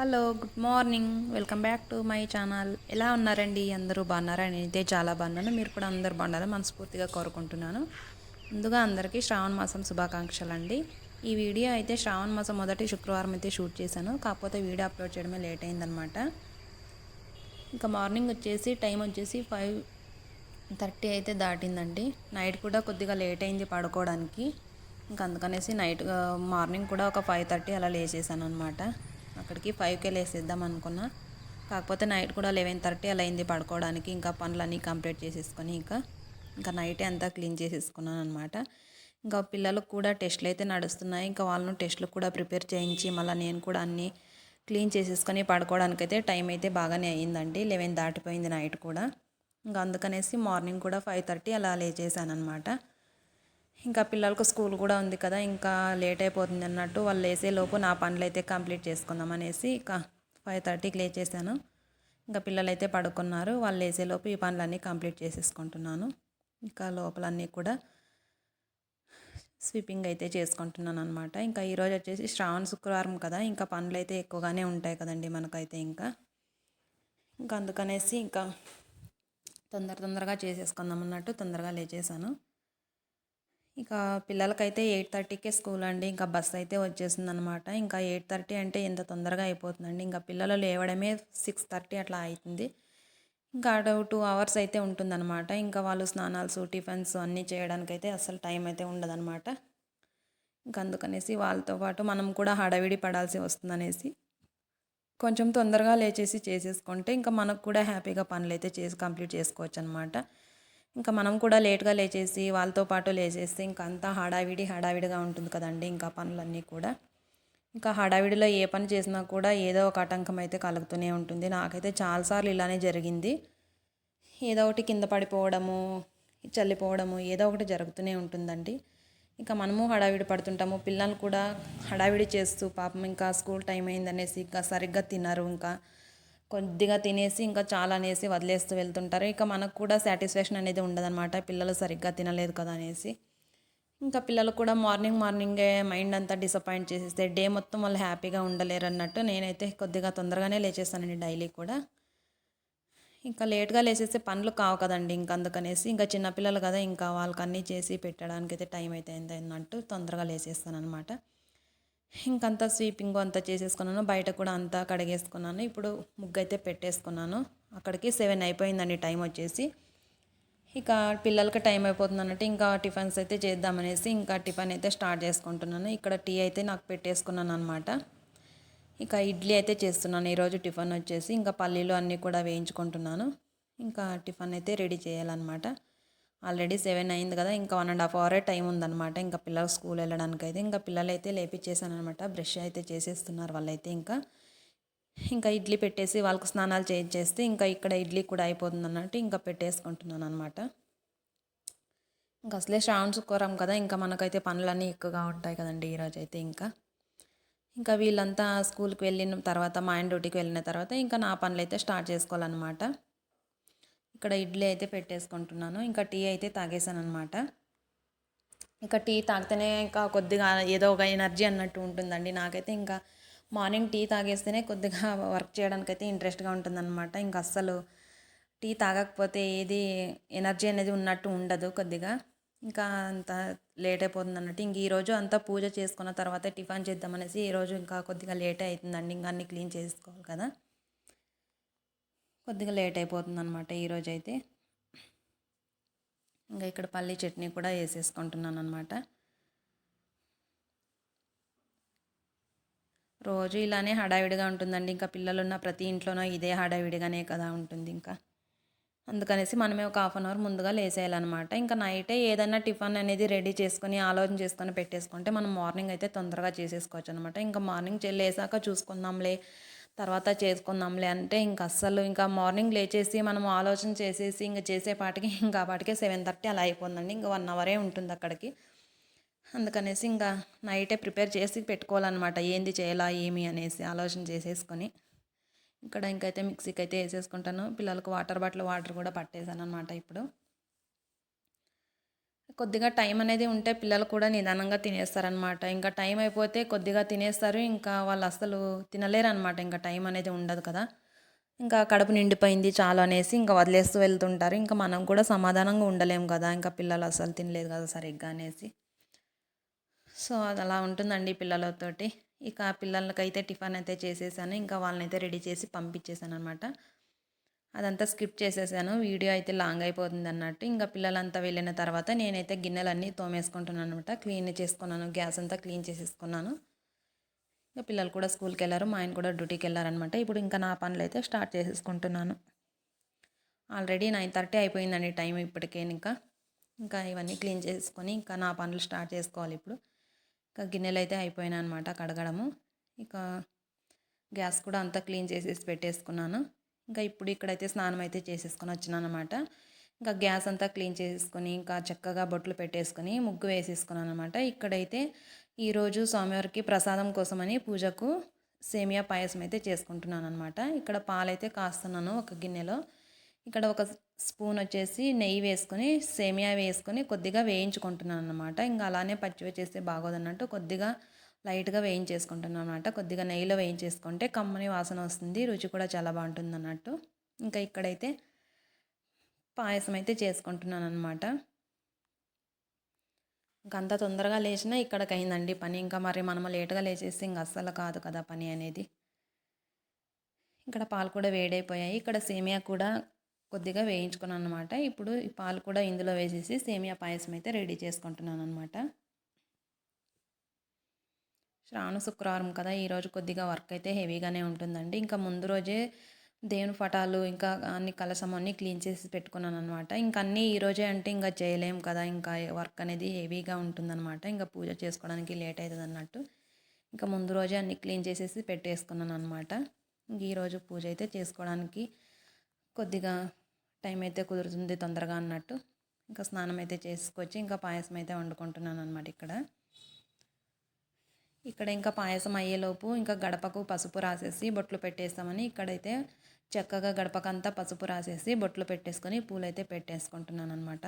Hello good morning. Welcome back to my channel. ఎలా ఉన్నారండి? అందరూ బాగున్నారా? నేనైతే చాలా బాగున్నాను. మీరు కూడా అందరూ బాగున్నారని మనస్ఫూర్తిగా కోరుకుంటున్నాను. ముందుగా అందరికీ శ్రావణ మాసం శుభాకాంక్షలు అండి ఈ వీడియో అయితే శ్రావణ మాసం మొదటి శుక్రవారం అయితే షూట్ చేశాను. కాకపోతే వీడియో అప్లోడ్ చేయడమే లేట్ అయిందనమాట ఇంకా మార్నింగ్ వచ్చేసి టైం వచ్చేసి ఫైవ్ థర్టీ అయితే దాటిందండి. నైట్ కూడా కొద్దిగా లేట్ అయింది పడుకోవడానికి. ఇంకా అందుకనేసి నైట్ మార్నింగ్ కూడా ఒక ఫైవ్ థర్టీ అలా లేచేసాను అనమాట అక్కడికి ఫైవ్కే లేసేద్దాం అనుకున్నా. కాకపోతే నైట్ కూడా లెవెన్ థర్టీ అలా అయింది పడుకోవడానికి. ఇంకా పనులన్నీ కంప్లీట్ చేసేసుకొని ఇంకా ఇంకా నైటే అంతా క్లీన్ చేసేసుకున్నాను అనమాట ఇంకా పిల్లలకు కూడా టెస్ట్లు అయితే నడుస్తున్నాయి. ఇంకా వాళ్ళను టెస్ట్లు కూడా ప్రిపేర్ చేయించి మళ్ళీ నేను కూడా అన్నీ క్లీన్ చేసేసుకొని పడుకోవడానికి అయితే టైం అయితే బాగానే అయ్యిందండి. లెవెన్ దాటిపోయింది నైట్ కూడా. ఇంకా అందుకనేసి మార్నింగ్ కూడా ఫైవ్ థర్టీ అలా లేచేసాను అనమాట ఇంకా పిల్లలకు స్కూల్ కూడా ఉంది కదా ఇంకా లేట్ అయిపోతుంది అన్నట్టు వాళ్ళు వేసేలోపు నా పనులు అయితే కంప్లీట్ చేసుకుందాం అనేసి ఇక ఫైవ్ థర్టీకి లేచేసాను. ఇంకా పిల్లలు అయితే పడుకున్నారు వాళ్ళు లేసేలోపు ఈ పనులన్నీ కంప్లీట్ చేసేసుకుంటున్నాను. ఇంకా లోపలన్నీ కూడా స్వీపింగ్ అయితే చేసుకుంటున్నాను అనమాట ఇంకా ఈరోజు వచ్చేసి శ్రావణ శుక్రవారం కదా ఇంకా పనులు అయితే ఎక్కువగానే ఉంటాయి కదండి మనకైతే ఇంకా. ఇంకా అందుకనేసి ఇంకా తొందర తొందరగా చేసేసుకుందాం అన్నట్టు తొందరగా లేచేసాను. ఇక పిల్లలకైతే ఎయిట్ థర్టీకే స్కూల్ అండి. ఇంకా బస్ అయితే వచ్చేసింది అనమాట ఇంకా ఎయిట్ థర్టీ అంటే ఇంత తొందరగా అయిపోతుందండి. ఇంకా పిల్లలు లేవడమే సిక్స్ థర్టీ అట్లా అవుతుంది ఇంకా అటు టూ అవర్స్ అయితే ఉంటుందన్నమాట ఇంకా వాళ్ళు స్నానాలు టిఫిన్స్ అన్నీ చేయడానికి అయితే అసలు టైం అయితే ఉండదన్నమాట ఇంకా అందుకనేసి వాళ్ళతో పాటు మనం కూడా హడావిడి పడాల్సి వస్తుందనేసి కొంచెం తొందరగా లేచేసి చేసేసుకుంటే ఇంకా మనకు కూడా హ్యాపీగా పనులు అయితే చేసి కంప్లీట్ చేసుకోవచ్చు అనమాట ఇంకా మనం కూడా లేట్గా లేచేసి వాళ్ళతో పాటు లేచేస్తే ఇంకా అంతా హడావిడి హడావిడిగా ఉంటుంది కదండి ఇంకా పనులన్నీ కూడా. ఇంకా హడావిడిలో ఏ పని చేసినా కూడా ఏదో ఒక ఆటంకం అయితే కలుగుతూనే ఉంటుంది. నాకైతే చాలాసార్లు ఇలానే జరిగింది. ఏదో ఒకటి కింద పడిపోవడము చల్లిపోవడము ఏదో ఒకటి జరుగుతూనే ఉంటుందండి. ఇంకా మనము హడావిడి పడుతుంటాము. పిల్లలు కూడా హడావిడి చేస్తూ పాపం ఇంకా స్కూల్ టైం అయిందనేసి ఇంకా సరిగ్గా తినరు ఇంకా. కొద్దిగా తినేసి ఇంకా చాలా అనేసి వదిలేస్తూ వెళ్తుంటారు. ఇక మనకు కూడా సాటిస్ఫాక్షన్ అనేది ఉండదన్నమాట. పిల్లలు సరిగ్గా తినలేదు కదా అనేసి. ఇంకా పిల్లలు కూడా మార్నింగ్ మార్నింగే మైండ్ అంతా డిసప్పాయింట్ చేసేస్తే డే మొత్తం వాళ్ళు హ్యాపీగా ఉండలేరు అన్నట్టు నేనైతే కొద్దిగా తొందరగానే లేచేస్తానండి డైలీ కూడా. ఇంకా లేట్గా లేచేస్తే పనులు కావు కదండి ఇంకా అందుకనేసి ఇంకా చిన్నపిల్లలు కదా ఇంకా వాళ్ళకి అన్నీ చేసి పెట్టడానికి అయితే టైం అయితే అన్నట్టు తొందరగా లేచేస్తాను అనమాట ఇంకంతా స్వీపింగ్ అంతా చేసేసుకున్నాను. బయట కూడా అంతా కడిగేసుకున్నాను. ఇప్పుడు ముగ్గు అయితే పెట్టేసుకున్నాను. అక్కడికి సెవెన్ అయిపోయిందండి టైం వచ్చేసి. ఇక పిల్లలకి టైం అయిపోతుంది అన్నట్టు ఇంకా టిఫిన్స్ అయితే చేద్దామనేసి ఇంకా టిఫిన్ అయితే స్టార్ట్ చేసుకుంటున్నాను. ఇక్కడ టీ అయితే నాకు పెట్టేసుకున్నాను అనమాట ఇక ఇడ్లీ అయితే చేస్తున్నాను. ఈరోజు టిఫిన్ వచ్చేసి ఇంకా పల్లీలు అన్నీ కూడా వేయించుకుంటున్నాను. ఇంకా టిఫిన్ అయితే రెడీ చేయాలన్నమాట. ఆల్రెడీ సెవెన్ అయింది కదా ఇంకా వన్ అండ్ హాఫ్ అవరే టైం ఉందన్నమాట. ఇంకా పిల్లలు స్కూల్ వెళ్ళడానికి అయితే ఇంకా పిల్లలు అయితే లేపించేసాను అనమాట బ్రష్ అయితే చేసేస్తున్నారు వాళ్ళైతే ఇంకా. ఇంకా ఇడ్లీ పెట్టేసి వాళ్ళకు స్నానాలు చేయించేస్తే ఇంకా ఇక్కడ ఇడ్లీ కూడా అయిపోతుంది అన్నట్టు ఇంకా పెట్టేసుకుంటున్నాను అనమాట ఇంకా అసలే శ్రావణ శుక్రవారం కదా ఇంకా మనకైతే పనులన్నీ ఎక్కువగా ఉంటాయి కదండి ఈరోజు అయితే ఇంకా. ఇంకా వీళ్ళంతా స్కూల్కి వెళ్ళిన తర్వాత మా ఆయన డ్యూటీకి వెళ్ళిన తర్వాత ఇంకా నా పనులు అయితే స్టార్ట్ చేసుకోవాలన్నమాట. ఇక్కడ ఇడ్లీ అయితే పెట్టేసుకుంటున్నాను. ఇంకా టీ అయితే తాగేసాను అనమాట ఇంకా టీ తాగితేనే ఇంకా కొద్దిగా ఏదో ఒక ఎనర్జీ అన్నట్టు ఉంటుందండి నాకైతే. ఇంకా మార్నింగ్ టీ తాగేస్తేనే కొద్దిగా వర్క్ చేయడానికి అయితే ఇంట్రెస్ట్గా ఉంటుందన్నమాట. ఇంకా అస్సలు టీ తాగకపోతే ఏది ఎనర్జీ అనేది ఉన్నట్టు ఉండదు కొద్దిగా. ఇంకా అంత లేట్ అయిపోతుంది అన్నట్టు ఇంక ఈరోజు అంతా పూజ చేసుకున్న తర్వాత టిఫిన్ చేద్దామనేసి ఈరోజు ఇంకా కొద్దిగా లేట్ అవుతుందండి. ఇంకా అన్నీ క్లీన్ చేసుకోవాలి కదా. కొద్దిగా లేట్ అయిపోతుంది అనమాట ఈరోజు అయితే ఇంకా ఇక్కడ పల్లి చట్నీ కూడా వేసేసుకుంటున్నాను అనమాట రోజు ఇలానే హడావిడిగా ఉంటుందండి. ఇంకా పిల్లలు ఉన్న ప్రతి ఇంట్లోనో ఇదే హడావిడిగానే కదా ఉంటుంది ఇంకా. అందుకనేసి మనమే ఒక హాఫ్ అన్ అవర్ ముందుగా లేసేయాలన్నమాట. ఇంకా నైటే ఏదైనా టిఫిన్ అనేది రెడీ చేసుకొని ఆలోచన చేసుకొని పెట్టేసుకుంటే మనం మార్నింగ్ అయితే తొందరగా చేసేసుకోవచ్చు అనమాట ఇంకా మార్నింగ్ లేసాక చూసుకుందాంలే తర్వాత చేసుకుందాంలే అంటే ఇంక అస్సలు ఇంకా మార్నింగ్ లేచేసి మనం ఆలోచన చేసేసి ఇంకా చేసేపాటికి ఇంకా పాటికే సెవెన్ థర్టీ అలా అయిపోతుందండి. ఇంకా వన్ అవరే ఉంటుంది అక్కడికి. అందుకనేసి ఇంకా నైటే ప్రిపేర్ చేసి పెట్టుకోవాలన్నమాట. ఏంది చేయాలా ఏమి అనేసి ఆలోచన చేసేసుకొని. ఇక్కడ ఇంకైతే మిక్సీకి అయితే వేసేసుకుంటాను. పిల్లలకు వాటర్ బాటిల్ వాటర్ కూడా పట్టేశాను అనమాట ఇప్పుడు. కొద్దిగా టైం అనేది ఉంటే పిల్లలు కూడా నిదానంగా తినేస్తారనమాట ఇంకా టైం అయిపోతే కొద్దిగా తినేస్తారు. ఇంకా వాళ్ళు అసలు తినలేరు అనమాట ఇంకా టైం అనేది ఉండదు కదా. ఇంకా కడుపు నిండిపోయింది చాలు అనేసి ఇంకా వదిలేస్తూ వెళ్తుంటారు. ఇంకా మనం కూడా సమాధానంగా ఉండలేము కదా. ఇంకా పిల్లలు అసలు తినలేదు కదా సరిగ్గా అనేసి. సో అది అలా ఉంటుందండి పిల్లలతోటి. ఇక పిల్లలకైతే టిఫిన్ అయితే చేసేసాను. ఇంకా వాళ్ళని అయితే రెడీ చేసి పంపించేసాను అనమాట అదంతా స్కిప్ చేసేసాను. వీడియో అయితే లాంగ్ అయిపోతుంది అన్నట్టు. ఇంకా పిల్లలంతా వెళ్ళిన తర్వాత నేనైతే గిన్నెలన్నీ తోమేసుకుంటున్నాను అనమాట క్లీన్ చేసుకున్నాను. గ్యాస్ అంతా క్లీన్ చేసేసుకున్నాను. ఇంకా పిల్లలు కూడా స్కూల్కి వెళ్ళారు. మా ఆయన కూడా డ్యూటీకి వెళ్ళారనమాట ఇప్పుడు ఇంకా నా పనులు అయితే స్టార్ట్ చేసేసుకుంటున్నాను. ఆల్రెడీ నైన్ థర్టీ అయిపోయిందండి టైం ఇప్పటికే ఇంకా. ఇంకా ఇవన్నీ క్లీన్ చేసుకొని ఇంకా నా పనులు స్టార్ట్ చేసుకోవాలి ఇప్పుడు. ఇంకా గిన్నెలు అయితే అయిపోయినాయి అనమాట కడగడము. ఇక గ్యాస్ కూడా అంతా క్లీన్ చేసేసి పెట్టేసుకున్నాను. ఇంకా ఇప్పుడు ఇక్కడైతే స్నానం అయితే చేసేసుకొని వచ్చినాను అనమాట ఇంకా గ్యాస్ అంతా క్లీన్ చేసేసుకొని ఇంకా చక్కగా బొట్లు పెట్టేసుకొని ముగ్గు వేసేసుకున్నాను అనమాట ఇక్కడైతే ఈరోజు స్వామివారికి ప్రసాదం కోసమని పూజకు సేమియా పాయసం అయితే చేసుకుంటున్నాను అనమాట ఇక్కడ పాలైతే కాస్తున్నాను ఒక గిన్నెలో. ఇక్కడ ఒక స్పూన్ వచ్చేసి నెయ్యి వేసుకొని సేమియా వేసుకొని కొద్దిగా వేయించుకుంటున్నాను అనమాట ఇంకా అలానే పచ్చివి చేస్తే బాగోదన్నట్టు కొద్దిగా లైట్గా వేయించేసుకుంటున్నాను అనమాట కొద్దిగా నెయ్యిలో వేయించేసుకుంటే కమ్మని వాసన వస్తుంది రుచి కూడా చాలా బాగుంటుంది అన్నట్టు ఇంకా ఇక్కడైతే పాయసం అయితే చేసుకుంటున్నాను అనమాట ఇంకా అంత తొందరగా లేచినా ఇక్కడికి అయిందండి పని. ఇంకా మరి మనం లేటుగా లేచేసి ఇంక అస్సలు కాదు కదా పని అనేది. ఇక్కడ పాలు కూడా వేడైపోయాయి. ఇక్కడ సేమియా కూడా కొద్దిగా వేయించుకున్నాను అనమాట ఇప్పుడు ఈ పాలు కూడా ఇందులో వేసేసి సేమియా పాయసం అయితే రెడీ చేసుకుంటున్నాను అనమాట శ్రావణ శుక్రవారం కదా ఈరోజు కొద్దిగా వర్క్ అయితే హెవీగానే ఉంటుందండి. ఇంకా ముందు రోజే దేవుని పటాలు ఇంకా అన్ని కలసం అన్నీ క్లీన్ చేసి పెట్టుకున్నాను అనమాట ఇంకా అన్నీ ఈరోజే అంటే ఇంకా చేయలేం కదా ఇంకా వర్క్ అనేది హెవీగా ఉంటుందన్నమాట. ఇంకా పూజ చేసుకోవడానికి లేట్ అవుతుంది అన్నట్టు. ఇంకా ముందు రోజే అన్ని క్లీన్ చేసేసి పెట్టేసుకున్నాను అనమాట ఇంక ఈరోజు పూజ అయితే చేసుకోవడానికి కొద్దిగా టైం అయితే కుదురుతుంది తొందరగా అన్నట్టు. ఇంకా స్నానం అయితే చేసుకొచ్చి ఇంకా పాయసం అయితే వండుకుంటున్నాను అనమాట ఇక్కడ. ఇక్కడ ఇంకా పాయసం అయ్యేలోపు ఇంకా గడపకు పసుపు రాసేసి బొట్లు పెట్టేస్తామని ఇక్కడైతే చక్కగా గడపకంతా పసుపు రాసేసి బొట్లు పెట్టేసుకొని పూలైతే పెట్టేసుకుంటున్నాను అనమాట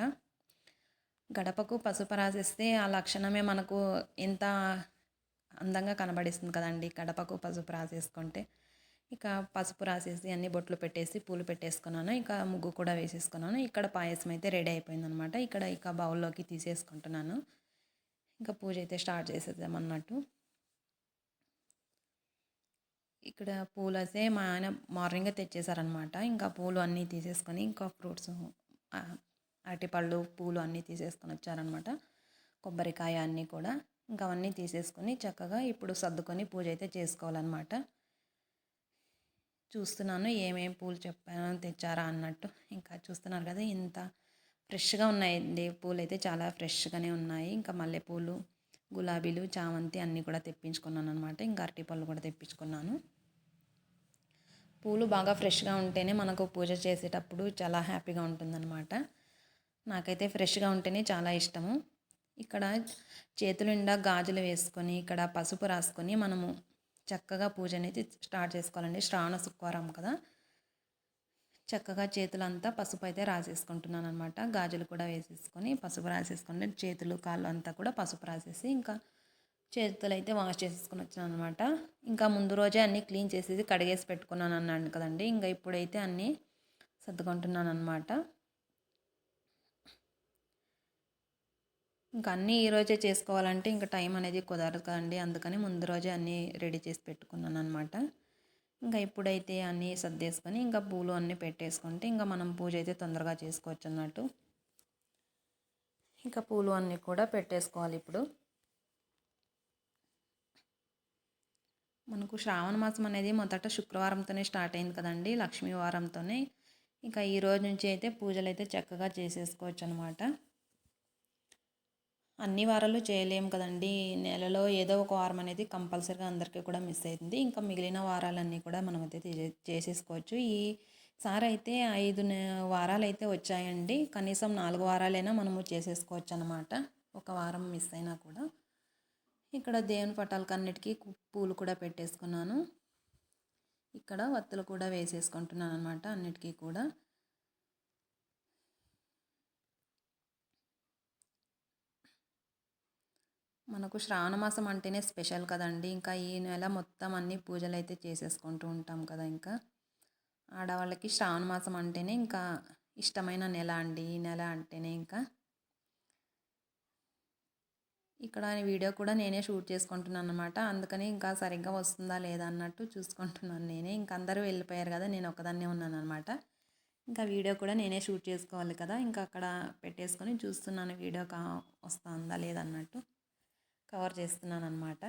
గడపకు పసుపు రాసేస్తే ఆ లక్షణమే మనకు ఎంత అందంగా కనబడిస్తుంది కదండి గడపకు పసుపు రాసేసుకుంటే. ఇక పసుపు రాసేసి అన్ని బొట్లు పెట్టేసి పూలు పెట్టేసుకున్నాను. ఇక ముగ్గు కూడా వేసేసుకున్నాను. ఇక్కడ పాయసం అయితే రెడీ అయిపోయిందనమాట ఇక్కడ ఇక బౌల్లోకి తీసేసుకుంటున్నాను. ఇంకా పూజ అయితే స్టార్ట్ చేసేద్దామన్నట్టు. ఇక్కడ పూలు అయితే మా ఆయన మార్నింగ్ తెచ్చేసారనమాట ఇంకా పూలు అన్నీ తీసేసుకొని ఇంకా ఫ్రూట్స్ అరటిపళ్ళు పూలు అన్నీ తీసేసుకొని వచ్చారనమాట కొబ్బరికాయ అన్నీ కూడా ఇంకా అవన్నీ తీసేసుకొని చక్కగా ఇప్పుడు సర్దుకొని పూజ అయితే చేసుకోవాలన్నమాట. చూస్తున్నాను ఏమేమి పూలు చెప్పాను తెచ్చారా అన్నట్టు. ఇంకా చూస్తున్నారు కదా ఇంత ఫ్రెష్గా ఉన్నాయండి. పూలు అయితే చాలా ఫ్రెష్గానే ఉన్నాయి. ఇంకా మల్లెపూలు గులాబీలు చామంతి అన్నీ కూడా తెప్పించుకున్నాను అనమాట ఇంకా అరటిపళ్ళు కూడా తెప్పించుకున్నాను. పూలు బాగా ఫ్రెష్గా ఉంటేనే మనకు పూజ చేసేటప్పుడు చాలా హ్యాపీగా ఉంటుందన్నమాట. నాకైతే ఫ్రెష్గా ఉంటేనే చాలా ఇష్టము. ఇక్కడ చేతుల నిండా గాజులు వేసుకొని ఇక్కడ పసుపు రాసుకొని మనము చక్కగా పూజ అనేది స్టార్ట్ చేసుకోవాలండి. శ్రావణ శుక్రవారం కదా. చక్కగా చేతులంతా పసుపు అయితే రాసేసుకుంటున్నాను అనమాట గాజులు కూడా వేసేసుకొని పసుపు రాసేసుకొని చేతులు కాళ్ళు అంతా కూడా పసుపు రాసేసి ఇంకా చేతులు అయితే వాష్ చేసేసుకుని వచ్చాను అనమాట ఇంకా ముందు రోజే అన్నీ క్లీన్ చేసేసి కడిగేసి పెట్టుకున్నాను అన్నాను కదండి. ఇంకా ఇప్పుడైతే అన్నీ సర్దుకుంటున్నాను అనమాట ఇంకా అన్నీ ఈరోజే చేసుకోవాలంటే ఇంకా టైం అనేది కుదరదు కదండి. అందుకని ముందు రోజే అన్నీ రెడీ చేసి పెట్టుకున్నాను అనమాట ఇంకా ఇప్పుడైతే అన్నీ సర్దేసుకొని ఇంకా పూలు అన్నీ పెట్టేసుకుంటే ఇంకా మనం పూజ అయితే తొందరగా చేసుకోవచ్చు అన్నట్టు. ఇంకా పూలు అన్నీ కూడా పెట్టేసుకోవాలి ఇప్పుడు. మనకు శ్రావణ మాసం అనేది మొదట శుక్రవారంతోనే స్టార్ట్ అయింది కదండి లక్ష్మీవారంతోనే ఇంకా ఈ రోజు నుంచి అయితే పూజలు అయితే చక్కగా చేసేసుకోవచ్చు అనమాట అన్ని వారాలు చేయలేము కదండి. నెలలో ఏదో ఒక వారం అనేది కంపల్సరీగా అందరికీ కూడా మిస్ అవుతుంది. ఇంకా మిగిలిన వారాలన్నీ కూడా మనం అయితే చేసేసుకోవచ్చు. ఈ సార్ అయితే ఐదు వారాలు అయితే వచ్చాయండి. కనీసం నాలుగు వారాలైనా మనము చేసేసుకోవచ్చు అనమాట ఒక వారం మిస్ అయినా కూడా. ఇక్కడ దేవుని పటాలకు అన్నిటికీ పూలు కూడా పెట్టేసుకున్నాను. ఇక్కడ వత్తులు కూడా వేసేసుకుంటున్నాను అనమాట అన్నిటికీ కూడా. మనకు శ్రావణ మాసం అంటేనే స్పెషల్ కదండి. ఇంకా ఈ నెల మొత్తం అన్ని పూజలు అయితే చేసేసుకుంటూ ఉంటాం కదా ఇంకా. ఆడవాళ్ళకి శ్రావణ మాసం అంటేనే ఇంకా ఇష్టమైన నెల అండి. ఈ నెల అంటేనే ఇంకా. ఇక్కడ వీడియో కూడా నేనే షూట్ చేసుకుంటున్నాను అనమాట అందుకని ఇంకా సరిగ్గా వస్తుందా లేదా అన్నట్టు చూసుకుంటున్నాను నేనే. ఇంకా అందరూ వెళ్ళిపోయారు కదా నేను ఒకదాన్నే ఉన్నాను అనమాట ఇంకా వీడియో కూడా నేనే షూట్ చేసుకోవాలి కదా. ఇంకా అక్కడ పెట్టేసుకొని చూస్తున్నాను వీడియో కా వస్తుందా లేదన్నట్టు కవర్ చేస్తున్నాను అనమాట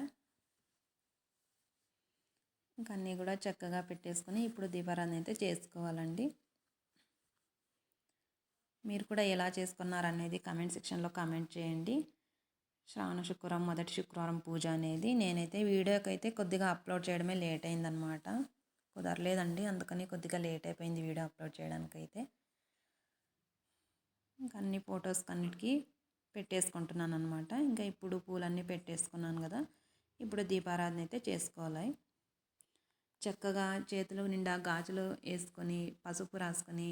ఇంకా అన్నీ కూడా చక్కగా పెట్టేసుకొని ఇప్పుడు దీపారాధన అయితే చేసుకోవాలండి. మీరు కూడా ఎలా చేసుకున్నారనేది కమెంట్ సెక్షన్లో కామెంట్ చేయండి. శ్రావణ శుక్రవారం మొదటి శుక్రవారం పూజ అనేది. నేనైతే వీడియోకి అయితే కొద్దిగా అప్లోడ్ చేయడమే లేట్ అయిందనమాట కుదరలేదండి అందుకని కొద్దిగా లేట్ అయిపోయింది వీడియో అప్లోడ్ చేయడానికి అయితే ఇంకా అన్ని ఫొటోస్ అన్నిటికీ పెట్టేసుకుంటున్నాను అనమాట ఇంకా ఇప్పుడు పూలన్నీ పెట్టేసుకున్నాను కదా. ఇప్పుడు దీపారాధన అయితే చేసుకోవాలి. చక్కగా చేతులు నిండా గాజులు వేసుకొని పసుపు రాసుకొని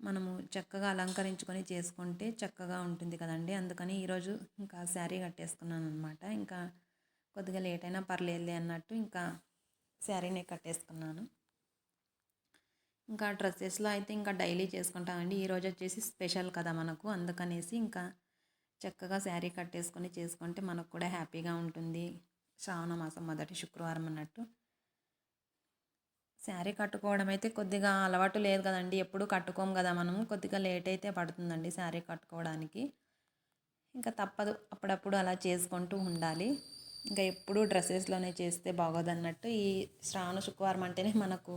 మనము చక్కగా అలంకరించుకొని చేసుకుంటే చక్కగా ఉంటుంది కదండి. అందుకని ఈరోజు ఇంకా శారీ కట్టేసుకున్నాను అనమాట ఇంకా కొద్దిగా లేట్ అయినా పర్లేదులే అన్నట్టు ఇంకా శారీనే కట్టేసుకున్నాను. ఇంకా డ్రెస్సెస్లో అయితే ఇంకా డైలీ చేసుకుంటామండి. ఈరోజు వచ్చేసి స్పెషల్ కదా మనకు. అందుకనేసి ఇంకా చక్కగా శారీ కట్టేసుకొని చేసుకుంటే మనకు కూడా హ్యాపీగా ఉంటుంది. శ్రావణ మాసం మొదటి శుక్రవారం అన్నట్టు. శారీ కట్టుకోవడం అయితే కొద్దిగా అలవాటు లేదు కదండి. ఎప్పుడు కట్టుకోం కదా మనము కొద్దిగా లేట్ అయితే పడుతుందండి శారీ కట్టుకోవడానికి. ఇంకా తప్పదు. అప్పుడప్పుడు అలా చేసుకుంటూ ఉండాలి. ఇంకా ఎప్పుడు డ్రెస్సెస్లోనే చేస్తే బాగోదన్నట్టు ఈ శ్రావణ శుక్రవారం అంటేనే మనకు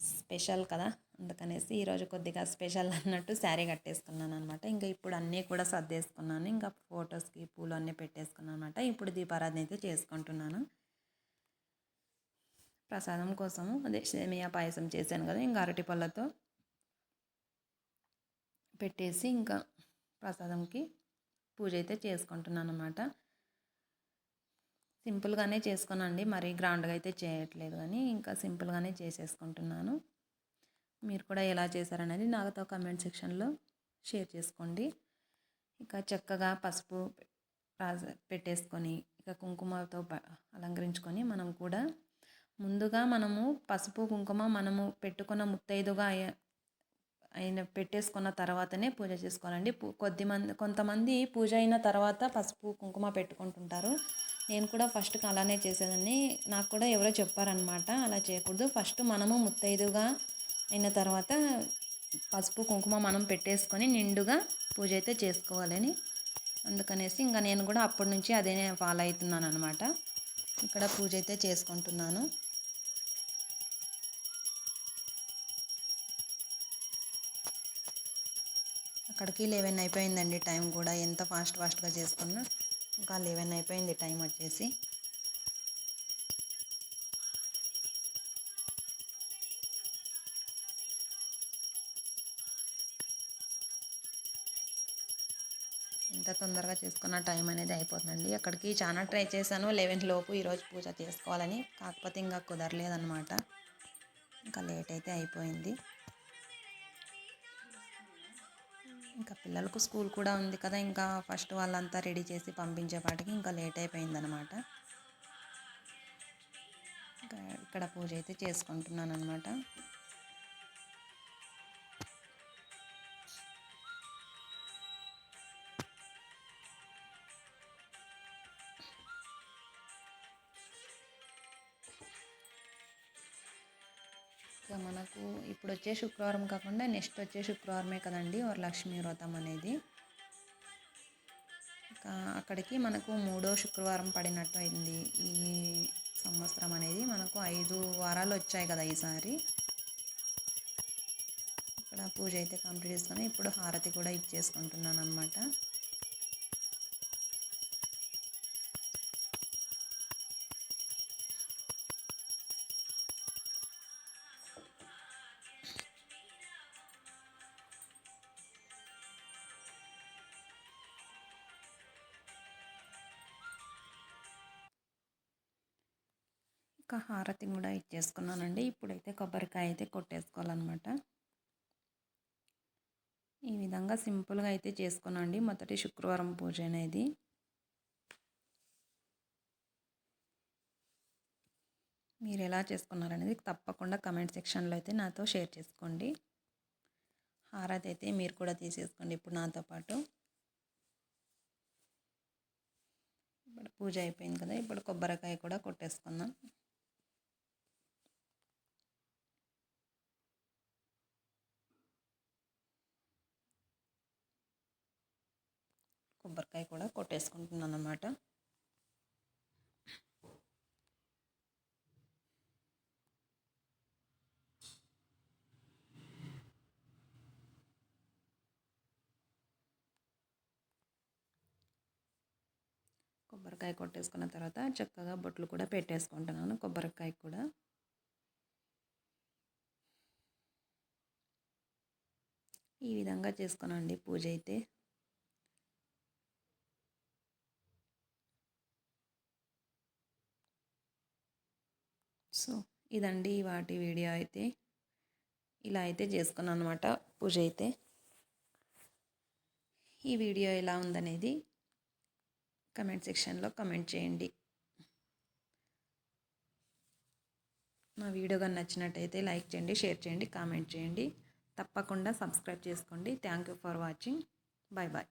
స్పెషల్ కదా అందుకనేసి ఈరోజు కొద్దిగా స్పెషల్ అన్నట్టు శారీ కట్టేసుకున్నాను అనమాట ఇంకా ఇప్పుడు అన్నీ కూడా సర్దేసుకున్నాను. ఇంకా ఫొటోస్కి పూలు అన్నీ పెట్టేసుకున్నాను అనమాట ఇప్పుడు దీపారాధన అయితే చేసుకుంటున్నాను. ప్రసాదం కోసము అదే సేమియా పాయసం చేశాను కదా ఇంకా అరటి పళ్ళతో పెట్టేసి ఇంకా ప్రసాదంకి పూజ అయితే చేసుకుంటున్నాను అనమాట సింపుల్గానే చేసుకున్నాండి మరీ గ్రాండ్గా అయితే చేయట్లేదు కానీ ఇంకా సింపుల్గానే చేసేసుకుంటున్నాను. మీరు కూడా ఎలా చేశారనేది నాతో కమెంట్ సెక్షన్లో షేర్ చేసుకోండి. ఇక చక్కగా పసుపు పెట్టేసుకొని ఇక కుంకుమతో అలంకరించుకొని మనం కూడా ముందుగా మనము పసుపు కుంకుమ మనము పెట్టుకున్న ముత్తైదుగా అయిన పెట్టేసుకున్న తర్వాతనే పూజ చేసుకోవాలండి. కొద్ది మంది కొంతమంది పూజ అయిన తర్వాత పసుపు కుంకుమ పెట్టుకుంటుంటారు. నేను కూడా ఫస్ట్ అలానే చేసేదాన్ని. నాకు కూడా ఎవరో చెప్పారనమాట అలా చేయకూడదు. ఫస్ట్ మనము ముత్తైదుగా అయిన తర్వాత పసుపు కుంకుమ మనం పెట్టేసుకొని నిండుగా పూజ అయితే చేసుకోవాలని అందుకనేసి ఇంకా నేను కూడా అప్పటి నుంచి అదే ఫాలో అవుతున్నాను అనమాట ఇక్కడ పూజ అయితే చేసుకుంటున్నాను. అక్కడికి లెవెన్ అయిపోయిందండి టైం కూడా. ఎంత ఫాస్ట్ ఫాస్ట్గా చేసుకున్నా. ఇంకా లెవెన్ అయిపోయింది టైం వచ్చేసి. ఎంత తొందరగా చేసుకున్న టైం అనేది అయిపోతుందండి. అక్కడికి చాలా ట్రై చేశాను. లెవెన్ లోపు ఈరోజు పూజ చేసుకోవాలని. కాకపోతే ఇంకా కుదరలేదన్నమాట. ఇంకా లేట్ అయితే అయిపోయింది. పిల్లలకు స్కూల్ కూడా ఉంది కదా ఇంకా ఫస్ట్ వాళ్ళంతా రెడీ చేసి పంపించేపాటికి ఇంకా లేట్ అయిపోయిందనమాట ఇక్కడ పూజ అయితే చేసుకుంటున్నాను అనమాట మనకు ఇప్పుడు వచ్చే శుక్రవారం కాకుండా నెక్స్ట్ వచ్చే శుక్రవారమే కదండి వరలక్ష్మి వ్రతం అనేది. అక్కడికి మనకు మూడో శుక్రవారం పడినట్టు అయింది. ఈ సంవత్సరం అనేది మనకు ఐదు వారాలు వచ్చాయి కదా ఈసారి. ఇక్కడ పూజ అయితే కంప్లీట్ చేసుకొని ఇప్పుడు హారతి కూడా ఇచ్చేసుకుంటున్నాను అనమాట హారతి కూడా ఇచ్చేసుకున్నానండి. ఇప్పుడైతే కొబ్బరికాయ అయితే కొట్టేసుకోవాలన్నమాట. ఈ విధంగా సింపుల్గా అయితే చేసుకున్నాండి మొదటి శుక్రవారం పూజ అనేది. మీరు ఎలా చేసుకున్నారనేది తప్పకుండా కమెంట్ సెక్షన్లో అయితే నాతో షేర్ చేసుకోండి. హారతి అయితే మీరు కూడా తీసేసుకోండి ఇప్పుడు నాతో పాటు. ఇప్పుడు పూజ అయిపోయింది కదా ఇప్పుడు కొబ్బరికాయ కూడా కొట్టేసుకుందాం. కొబ్బరికాయ కూడా కొట్టేసుకుంటున్నాను అన్నమాట కొబ్బరికాయ కొట్టేసుకున్న తర్వాత చక్కగా బొట్లు కూడా పెట్టేసుకుంటున్నాను కొబ్బరికాయ కూడా. ఈ విధంగా చేసుకున్నాండి పూజ అయితే. సో ఇదండి వాటి వీడియో అయితే. ఇలా అయితే చేసుకున్నాను అనమాట పూజ అయితే. ఈ వీడియో ఎలా ఉందనేది కమెంట్ సెక్షన్లో కమెంట్ చేయండి. మా వీడియో కానీ నచ్చినట్టయితే లైక్ చేయండి షేర్ చేయండి కామెంట్ చేయండి. తప్పకుండా సబ్స్క్రైబ్ చేసుకోండి. Thank you for watching. Bye bye